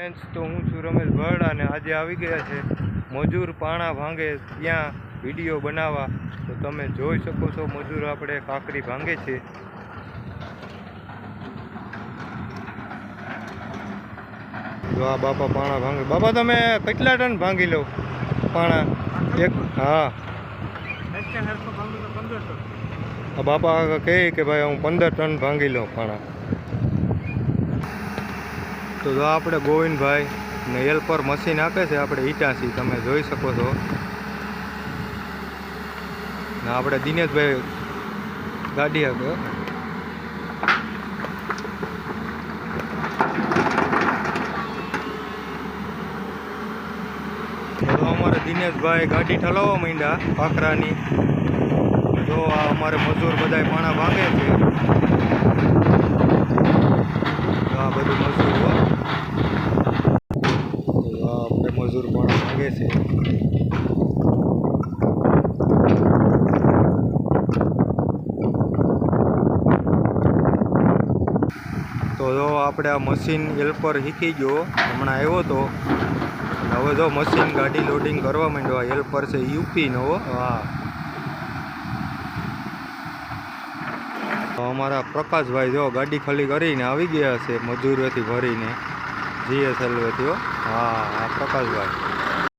Friends તો હું છું રમેશ ભરડ અને આજે આવી ગયા છે મજૂર પાણા ભાંગે ત્યાં વીડિયો બનાવવા. તો તમે જોઈ શકો છો મજૂર આપણે કાંકરી ભાંગે છે. જો આ બાપા પાણા ભાંગે. બાપા તમે કેટલા ટન ભાંગી લો પાણા? એક હા. બાપા કહે કે ભાઈ હું પંદર ટન ભાંગી લઉં પાણા. તો જો આપણે ગોવિંદભાઈ ને હેલ્પર મશીન આપે છે, આપણે ઈટાસી તમે જોઈ શકો છો. ને આપણે દિનેશભાઈ ગાડી તો અમારે દિનેશભાઈ ગાડી ઠલાવવા માંડ્યા પાખરાની જો આ અમારે મજૂર બધા પાણા ભાંગે છે. આ બધું મજૂર આપણે મજૂર પણ ભાંગે છે. તો જો આપણે આ મશીન એલ પર શીખી ગયો હમણાં આવ્યો તો. હવે જો મશીન ગાડી લોડિંગ કરવા માંડ્યો આ એલ પર છે યુપીનો હો. અમારા પ્રકાશભાઈ જો ગાડી ખાલી કરીને આવી ગયા છે મજૂરીઓથી ભરીને. જીએસએલવેથી હો? હા હા પ્રકાશભાઈ.